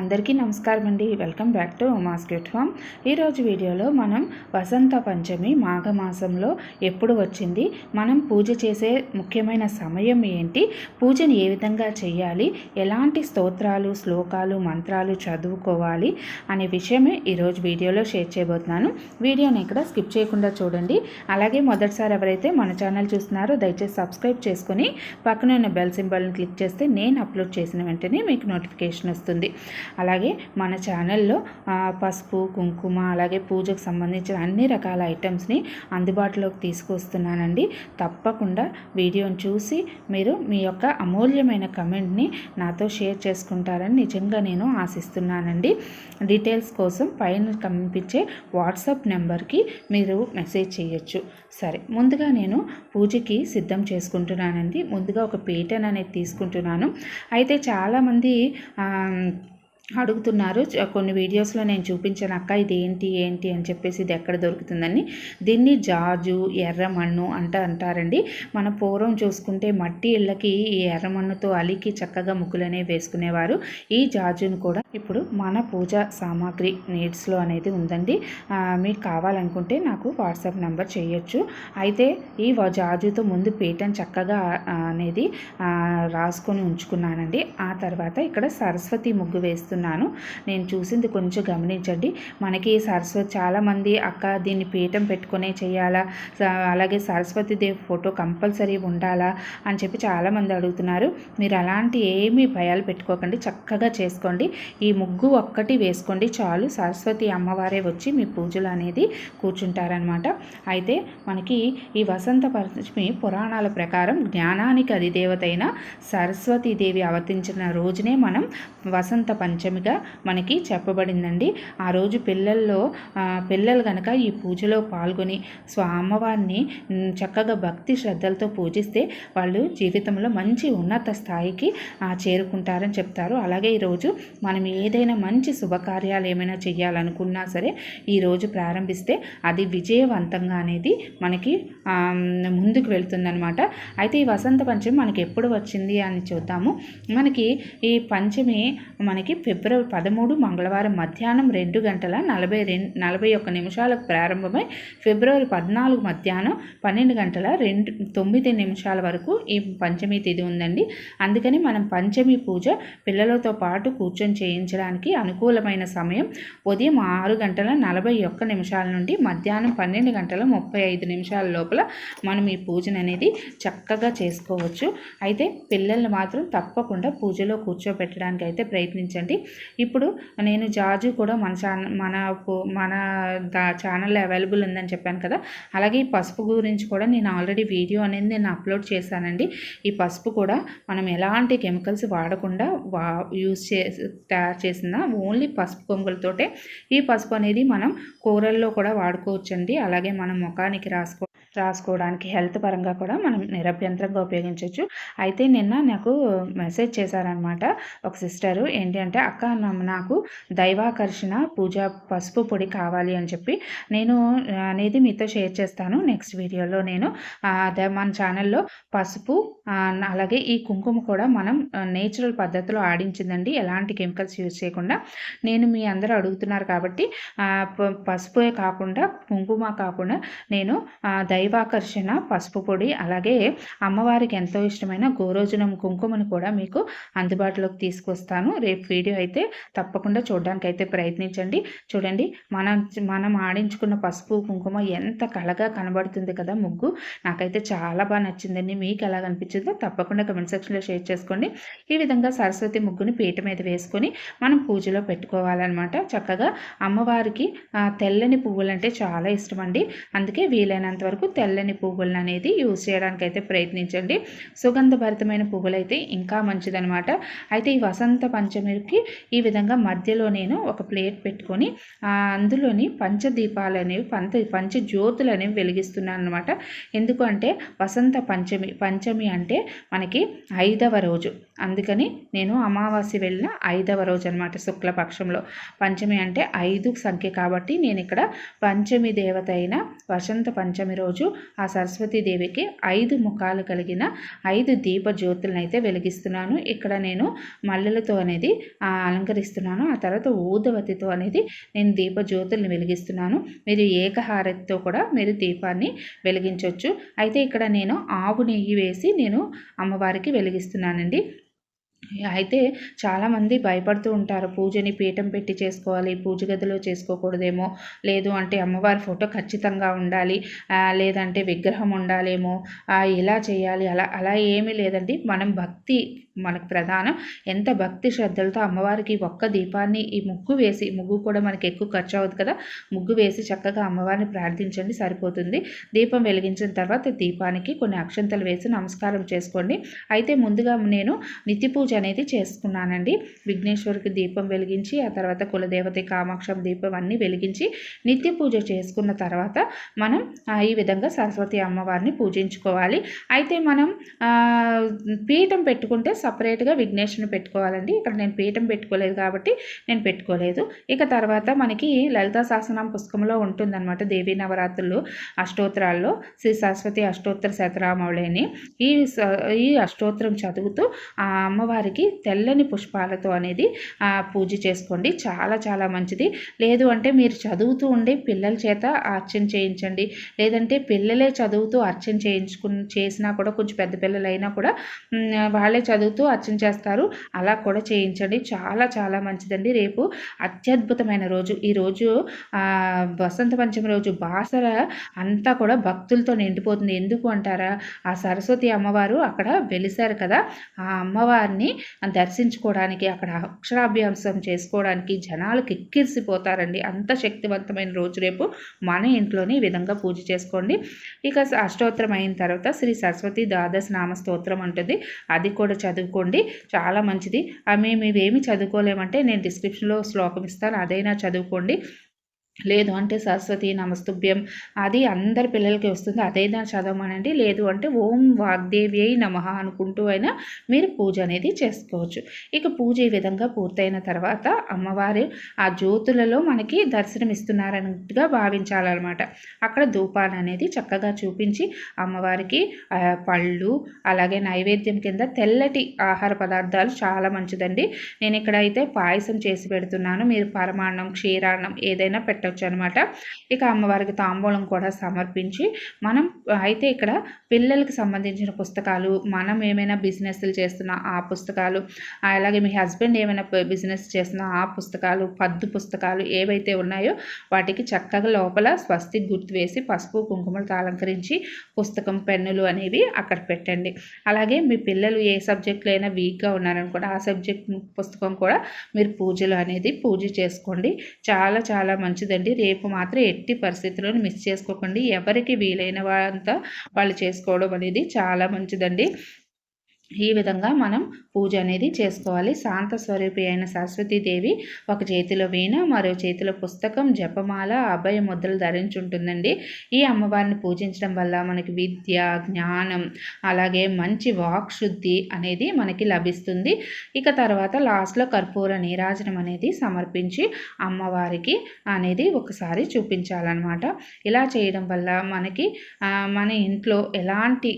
అందరికీ నమస్కారం అండి వెల్కమ్ బ్యాక్ టు మాస్కెట్ ఫామ్ ఈరోజు వీడియోలో మనం వసంత పంచమి మాఘమాసంలో ఎప్పుడు వచ్చింది మనం పూజ చేసే ముఖ్యమైన సమయం ఏంటి పూజను ఏ విధంగా చేయాలి ఎలాంటి స్తోత్రాలు శ్లోకాలు మంత్రాలు చదువుకోవాలి అనే విషయమే ఈరోజు వీడియోలో షేర్ చేయబోతున్నాను. వీడియోని ఇక్కడ స్కిప్ చేయకుండా చూడండి. అలాగే మొదటిసారి ఎవరైతే మన ఛానల్ చూస్తున్నారో దయచేసి సబ్స్క్రైబ్ చేసుకుని పక్కన ఉన్న బెల్ సింబల్ని క్లిక్ చేస్తే నేను అప్లోడ్ చేసిన వెంటనే మీకు నోటిఫికేషన్ వస్తుంది. అలాగే మన ఛానల్లో పసుపు కుంకుమ అలాగే పూజకు సంబంధించిన అన్ని రకాల ఐటమ్స్ని అందుబాటులోకి తీసుకొస్తున్నానండి. తప్పకుండా వీడియోని చూసి మీరు మీ యొక్క అమూల్యమైన కమెంట్ని నాతో షేర్ చేసుకుంటారని నిజంగా నేను ఆశిస్తున్నానండి. డీటెయిల్స్ కోసం పైన కనిపించే వాట్సాప్ నెంబర్కి మీరు మెసేజ్ చేయొచ్చు. సరే ముందుగా నేను పూజకి సిద్ధం చేసుకుంటున్నానండి. ముందుగా ఒక పీటన్ అనేది తీసుకుంటున్నాను. అయితే చాలామంది అడుగుతున్నారు. కొన్ని వీడియోస్లో నేను చూపించాను అక్క ఇది ఏంటి? ఏంటి అని చెప్పేసి ఇది ఎక్కడ దొరుకుతుందని. దీన్ని జాజు ఎర్రమన్ను అంట అంటారండి. మన పూర్వం చూసుకుంటే మట్టి ఇళ్ళకి ఈ ఎర్రమన్నుతో అలికి చక్కగా ముగ్గులు అనేవి వేసుకునేవారు. ఈ జాజును కూడా ఇప్పుడు మన పూజ సామాగ్రి నీడ్స్లో అనేది ఉందండి. మీకు కావాలనుకుంటే నాకు వాట్సాప్ నెంబర్ చేయొచ్చు. అయితే ఈ జాజుతో ముందు పీఠం చక్కగా అనేది రాసుకొని ఉంచుకున్నానండి. ఆ తర్వాత ఇక్కడ సరస్వతి ముగ్గు వేస్తున్నాను నేను చూసింది కొంచెం గమనించండి. మనకి సరస్వతి చాలామంది అక్క దీన్ని పీఠం పెట్టుకునే చేయాలా? స- అలాగే సరస్వతి దేవి ఫోటో కంపల్సరీ ఉండాలా? అని చెప్పి చాలామంది అడుగుతున్నారు. మీరు అలాంటి ఏమీ భయాలు పెట్టుకోకండి. చక్కగా చేసుకోండి. ఈ ముగ్గు ఒక్కటి వేసుకోండి. చాలు. సరస్వతి అమ్మవారే వచ్చి మీ పూజలు అనేది కూర్చుంటారనమాట అయితే మనకి ఈ వసంత పంచమి పురాణాల ప్రకారం జ్ఞానానికి అధిదేవత అయిన సరస్వతీదేవి అవతరించిన రోజునే మనం వసంత పంచమిగా మనకి చెప్పబడిందండి. ఆ రోజు పిల్లల్లో పిల్లలు కనుక ఈ పూజలో పాల్గొని స్వా అమ్మవారిని చక్కగా భక్తి శ్రద్ధలతో పూజిస్తే వాళ్ళు జీవితంలో మంచి ఉన్నత స్థాయికి చేరుకుంటారని చెప్తారు. అలాగే ఈరోజు మనం ఏదైనా మంచి శుభకార్యాలు ఏమైనా చేయాలనుకున్నా సరే ఈరోజు ప్రారంభిస్తే అది విజయవంతంగా అనేది మనకి ముందుకు వెళ్తుందనమాట అయితే ఈ వసంత పంచమి మనకి ఎప్పుడు వచ్చింది అని చూద్దాము. మనకి ఈ పంచమి మనకి ఫిబ్రవరి పదమూడు మంగళవారం మధ్యాహ్నం రెండు గంటల నలభై రెండు నలభై ఒక్క నిమిషాలకు ప్రారంభమై ఫిబ్రవరి పద్నాలుగు మధ్యాహ్నం పన్నెండు గంటల రెండు తొమ్మిది నిమిషాల వరకు ఈ పంచమి తిథి ఉందండి. అందుకని మనం పంచమి పూజ పిల్లలతో పాటు కూర్చొని చేయించడానికి అనుకూలమైన సమయం ఉదయం ఆరు గంటల నలభై ఒక్క నిమిషాల నుండి మధ్యాహ్నం పన్నెండు గంటల ముప్పై ఐదు నిమిషాల లోపల మనం ఈ పూజను అనేది చక్కగా చేసుకోవచ్చు. అయితే పిల్లల్ని మాత్రం తప్పకుండా పూజలో కూర్చోబెట్టడానికి అయితే ప్రయత్నించండి. ఇప్పుడు నేను జాజు కూడా మన ఛానల్ మన మన దా ఛానల్ అవైలబుల్ ఉందని చెప్పాను కదా. అలాగే ఈ పసుపు గురించి కూడా నేను ఆల్రెడీ వీడియో అనేది నేను అప్లోడ్ చేశానండి. ఈ పసుపు కూడా మనం ఎలాంటి కెమికల్స్ వాడకుండా వా యూజ్ చే తయారు చేసిన ఓన్లీ పసుపు కొమ్ములతోటే ఈ పసుపు అనేది మనం కూరల్లో కూడా వాడుకోవచ్చండి. అలాగే మనం ముఖానికి రాసుకో రాసుకోవడానికి హెల్త్ పరంగా కూడా మనం నిరభ్యంతరంగా ఉపయోగించవచ్చు అయితే నిన్న నాకు మెసేజ్ చేశారనమాట ఒక సిస్టరు ఏంటి అంటే అక్క నాకు దైవాకర్షణ పూజ పసుపు పొడి కావాలి అని చెప్పి. నేను అనేది మీతో షేర్ చేస్తాను నెక్స్ట్ వీడియోలో. నేను మన ఛానల్లో పసుపు అలాగే ఈ కుంకుమ కూడా మనం నేచురల్ పద్ధతిలో ఆడించిందండి. ఎలాంటి కెమికల్స్ యూజ్ చేయకుండా. నేను మీ అందరూ అడుగుతున్నారు కాబట్టి ప- పసుపే కాకుండా కుంకుమ కాకుండా నేను దైవ దైవాకర్షణ పసుపు పొడి అలాగే అమ్మవారికి ఎంతో ఇష్టమైన గోరోజనం కుంకుమను కూడా మీకు అందుబాటులోకి తీసుకొస్తాను. రేపు వీడియో అయితే తప్పకుండా చూడడానికి అయితే ప్రయత్నించండి. చూడండి మనం మనం ఆడించుకున్న పసుపు కుంకుమ ఎంత కళగా కనబడుతుంది కదా ముగ్గు. నాకైతే చాలా బాగా నచ్చిందండి. మీకు ఎలా కనిపించిందో తప్పకుండా కమెంట్ సెక్షన్లో షేర్ చేసుకోండి. ఈ విధంగా సరస్వతి ముగ్గుని పీట మీద వేసుకొని మనం పూజలో పెట్టుకోవాలన్నమాట. చక్కగా అమ్మవారికి తెల్లని పువ్వులంటే చాలా ఇష్టం అండి అందుకే వీలైనంత వరకు తెల్లని పువ్వులను అనేది యూజ్ చేయడానికి అయితే ప్రయత్నించండి. సుగంధభరితమైన పువ్వులు అయితే ఇంకా మంచిదనమాట. అయితే ఈ వసంత పంచమికి ఈ విధంగా మధ్యలో నేను ఒక ప్లేట్ పెట్టుకొని అందులోని పంచదీపాలు అనేవి పంచ పంచ జ్యోతులు అనేవి వెలిగిస్తున్నాను అనమాట ఎందుకు అంటే వసంత పంచమి పంచమి అంటే మనకి ఐదవ రోజు. అందుకని నేను అమావాస్య వెళ్ళిన ఐదవ రోజు అనమాట శుక్లపక్షంలో. పంచమి అంటే ఐదు సంఖ్య కాబట్టి నేను ఇక్కడ పంచమి దేవత అయిన వసంత పంచమి రోజు ఆ సరస్వతీదేవికి ఐదు ముఖాలు కలిగిన ఐదు దీప జ్యోతులను అయితే వెలిగిస్తున్నాను. ఇక్కడ నేను మల్లెలతో అనేది అలంకరిస్తున్నాను. ఆ తర్వాత ఊదవతితో అనేది నేను దీప జ్యోతుల్ని వెలిగిస్తున్నాను. మీరు ఏకహారతితో కూడా మీరు దీపాన్ని వెలిగించవచ్చు అయితే ఇక్కడ నేను ఆవు నెయ్యి వేసి నేను అమ్మవారికి వెలిగిస్తున్నానండి. అయితే చాలామంది భయపడుతూ ఉంటారు. పూజని పీఠం పెట్టి చేసుకోవాలి పూజ గదిలో చేసుకోకూడదేమో. లేదు అంటే అమ్మవారి ఫోటో ఖచ్చితంగా ఉండాలి. లేదంటే విగ్రహం ఉండాలేమో. ఇలా చేయాలి అలా అలా ఏమీ లేదండి. మనం భక్తి మనకు ప్రధానం. ఎంత భక్తి శ్రద్ధలతో అమ్మవారికి ఒక్క దీపాన్ని ఈ ముగ్గు వేసి ముగ్గు కూడా మనకి ఎక్కువ ఖర్చు అవ్వదు కదా? ముగ్గు వేసి చక్కగా అమ్మవారిని ప్రార్థించండి సరిపోతుంది. దీపం వెలిగించిన తర్వాత దీపానికి కొన్ని అక్షంతలు వేసి నమస్కారం చేసుకోండి. అయితే ముందుగా నేను నిత్య పూజ అనేది చేసుకున్నానండి. విఘ్నేశ్వరికి దీపం వెలిగించి ఆ తర్వాత కులదేవత కామాక్షం దీపం అన్నీ వెలిగించి నిత్య పూజ చేసుకున్న తర్వాత మనం ఈ విధంగా సరస్వతి అమ్మవారిని పూజించుకోవాలి. అయితే మనం పీఠం పెట్టుకుంటే సపరేట్గా విఘ్నేశ్వరుని పెట్టుకోవాలండి. ఇక్కడ నేను పీఠం పెట్టుకోలేదు కాబట్టి నేను పెట్టుకోలేదు. ఇక తర్వాత మనకి లలితా శాసనం పుస్తకంలో ఉంటుందన్నమాట దేవీ నవరాత్రులు అష్టోత్తరాల్లో శ్రీ సరస్వతి అష్టోత్తర శతరామౌళిని ఈ ఈ అష్టోత్తరం చదువుతూ ఆ అమ్మవారికి తెల్లని పుష్పాలతో అనేది పూజ చేసుకోండి. చాలా చాలా మంచిది. లేదు అంటే మీరు చదువుతూ ఉండే పిల్లల చేత అర్చన చేయించండి. లేదంటే పిల్లలే చదువుతూ అర్చన చేయించుకు చేసినా కూడా కొంచెం పెద్ద పిల్లలైనా కూడా వాళ్ళే చదువుతూ చదువుతూ అర్చన చేస్తారు. అలా కూడా చేయించండి. చాలా చాలా మంచిదండి. రేపు అత్యద్భుతమైన రోజు. ఈ రోజు వసంత పంచమి రోజు బాసర అంతా కూడా భక్తులతో నిండిపోతుంది. ఎందుకు అంటారా? ఆ సరస్వతి అమ్మవారు అక్కడ వెలిసారు కదా. ఆ అమ్మవారిని దర్శించుకోవడానికి అక్కడ అక్షరాభ్యాసం చేసుకోవడానికి జనాలు కిక్కిరిసిపోతారండి. అంత శక్తివంతమైన రోజు రేపు. మన ఇంట్లోనే ఈ విధంగా పూజ చేసుకోండి. ఇక అష్టోత్తరం అయిన తర్వాత శ్రీ సరస్వతి ద్వాదశ నామ స్తోత్రం ఉంటుంది అది కూడా చదువు చదువుకోండి. చాలా మంచిది. మేము ఇవేమి చదువుకోలేమంటే నేను డిస్క్రిప్షన్లో శ్లోకం ఇస్తాను. అదైనా చదువుకోండి. లేదు అంటే సరస్వతి నమస్తుభ్యం అది అందరి పిల్లలకి వస్తుంది. అదైనా చదవమనండి. లేదు అంటే ఓం వాగ్దేవి అయి నమ అనుకుంటూ అయినా మీరు పూజ అనేది చేసుకోవచ్చు. ఇక పూజ ఈ విధంగా పూర్తయిన తర్వాత అమ్మవారు ఆ జ్యోతులలో మనకి దర్శనం ఇస్తున్నారన్నట్టుగా భావించాలన్నమాట. అక్కడ ధూపాన్ని అనేది చక్కగా చూపించి అమ్మవారికి పళ్ళు అలాగే నైవేద్యం కింద తెల్లటి ఆహార పదార్థాలు చాలా మంచిదండి. నేను ఇక్కడ అయితే పాయసం చేసి పెడుతున్నాను. మీరు పరమాన్నం క్షీరాన్నం ఏదైనా పెట్ట పెట్టవచ్చు అనమాట ఇక అమ్మవారికి తాంబూలం కూడా సమర్పించి మనం అయితే ఇక్కడ పిల్లలకి సంబంధించిన పుస్తకాలు మనం ఏమైనా బిజినెస్లు చేస్తున్న ఆ పుస్తకాలు అలాగే మీ హస్బెండ్ ఏమైనా బిజినెస్ చేస్తున్న ఆ పుస్తకాలు పద్దు పుస్తకాలు ఏవైతే ఉన్నాయో వాటికి చక్కగా లోపల స్వస్తి గుర్తు వేసి పసుపు కుంకుమలతో అలంకరించి పుస్తకం పెన్నులు అనేవి అక్కడ పెట్టండి. అలాగే మీ పిల్లలు ఏ సబ్జెక్టులో అయినా వీక్గా ఉన్నారనుకోండి ఆ సబ్జెక్ట్ పుస్తకం కూడా మీరు పూజలు అనేది పూజ చేసుకోండి. చాలా చాలా మంచిది. మంచిదండి రేపు మాత్రం ఎట్టి పరిస్థితులను మిస్ చేసుకోకండి. ఎవరికి వీలైన వాళ్ళంతా వాళ్ళు చేసుకోవడం అనేది చాలా మంచిదండి. ఈ విధంగా మనం పూజ అనేది చేసుకోవాలి. శాంత స్వరూపి అయిన సరస్వతీదేవి ఒక చేతిలో వీణ మరో చేతిలో పుస్తకం జపమాల అభయ ముద్రలు ధరించుంటుందండి. ఈ అమ్మవారిని పూజించడం వల్ల మనకి విద్య జ్ఞానం అలాగే మంచి వాక్శుద్ధి అనేది మనకి లభిస్తుంది. ఇక తర్వాత లాస్ట్లో కర్పూర నీరాజనం అనేది సమర్పించి అమ్మవారికి అనేది ఒకసారి చూపించాలన్నమాట. ఇలా చేయడం వల్ల మనకి మన ఇంట్లో ఎలాంటి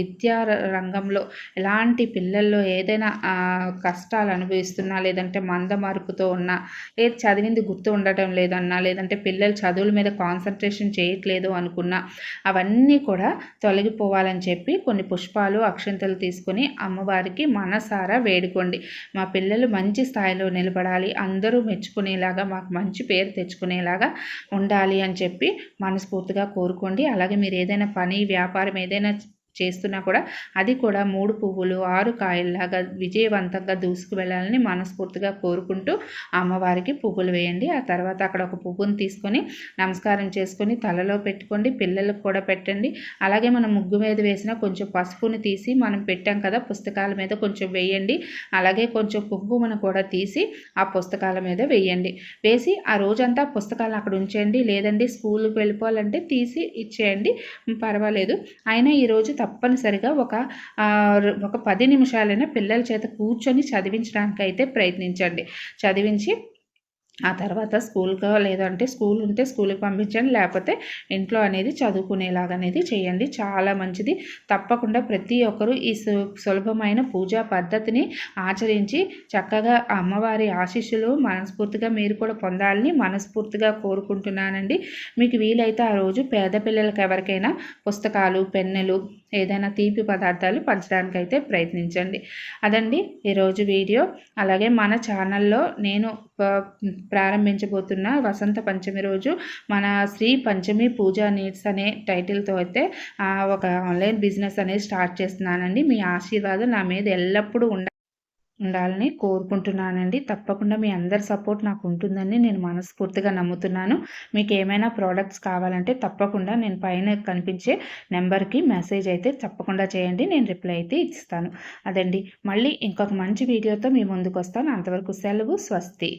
విద్యా రంగంలో ఎలాంటి పిల్లల్లో ఏదైనా కష్టాలు అనుభవిస్తున్నా లేదంటే మంద మార్పుతో ఉన్నా లేదు చదివింది గుర్తు ఉండటం లేదన్నా లేదంటే పిల్లలు చదువుల మీద కాన్సన్ట్రేషన్ చేయట్లేదు అనుకున్నా అవన్నీ కూడా తొలగిపోవాలని చెప్పి కొన్ని పుష్పాలు అక్షంతలు తీసుకొని అమ్మవారికి మనసారా వేడుకోండి. మా పిల్లలు మంచి స్థాయిలో నిలబడాలి అందరూ మెచ్చుకునేలాగా మాకు మంచి పేరు తెచ్చుకునేలాగా ఉండాలి అని చెప్పి మనస్ఫూర్తిగా కోరుకోండి. అలాగే మీరు ఏదైనా పని వ్యాపారం ఏదైనా చేస్తున్నా కూడా అది కూడా మూడు పువ్వులు ఆరు కాయల్లాగా విజయవంతంగా దూసుకు వెళ్ళాలని మనస్ఫూర్తిగా కోరుకుంటూ అమ్మవారికి పువ్వులు వేయండి. ఆ తర్వాత అక్కడ ఒక పువ్వును తీసుకొని నమస్కారం చేసుకొని తలలో పెట్టుకోండి పిల్లలకు కూడా పెట్టండి. అలాగే మనం ముగ్గు మీద వేసిన కొంచెం పసుపుని తీసి మనం పెట్టాం కదా పుస్తకాల మీద కొంచెం వేయండి. అలాగే కొంచెం కుంకుమను కూడా తీసి ఆ పుస్తకాల మీద వేయండి. వేసి ఆ రోజంతా పుస్తకాలు అక్కడ ఉంచేయండి. లేదండి స్కూల్కి వెళ్ళిపోవాలంటే తీసి ఇచ్చేయండి. పర్వాలేదు. అయినా ఈరోజు తప్పనిసరిగా ఒక ఒక పది నిమిషాలైనా పిల్లల చేత కూర్చొని చదివించడానికి అయితే ప్రయత్నించండి. చదివించి ఆ తర్వాత స్కూల్కో లేదంటే స్కూల్ ఉంటే స్కూల్కి పంపించండి. లేకపోతే ఇంట్లో అనేది చదువుకునేలాగా అనేది చేయండి. చాలా మంచిది. తప్పకుండా ప్రతి ఒక్కరూ ఈ సు- సులభమైన పూజా పద్ధతిని ఆచరించి చక్కగా అమ్మవారి ఆశీస్సులు మనస్ఫూర్తిగా మీరు కూడా పొందాలని మనస్ఫూర్తిగా కోరుకుంటున్నానండి. మీకు వీలైతే ఆ రోజు పేద పిల్లలకి ఎవరికైనా పుస్తకాలు పెన్నులు ఏదైనా తీపి పదార్థాలు పంచడానికి అయితే ప్రయత్నించండి. అదండి ఈరోజు వీడియో. అలాగే మన ఛానల్లో నేను ప్రారంభించబోతున్న వసంత పంచమి రోజు మన శ్రీ పంచమి పూజా నీడ్స్ అనే టైటిల్తో అయితే ఒక ఆన్లైన్ బిజినెస్ అనేది స్టార్ట్ చేస్తున్నానండి. మీ ఆశీర్వాదం నా మీద ఎల్లప్పుడూ ఉండ ఉండాలని కోరుకుంటున్నానండి. తప్పకుండా మీ అందరి సపోర్ట్ నాకు ఉంటుందని నేను మనస్ఫూర్తిగా నమ్ముతున్నాను. మీకు ఏమైనా ప్రోడక్ట్స్ కావాలంటే తప్పకుండా నేను పైన కనిపించే నెంబర్కి మెసేజ్ అయితే తప్పకుండా చేయండి. నేను రిప్లై అయితే ఇస్తాను. అదండి. మళ్ళీ ఇంకొక మంచి వీడియోతో మీ ముందుకు వస్తాను అంతవరకు సెలవు స్వస్తి.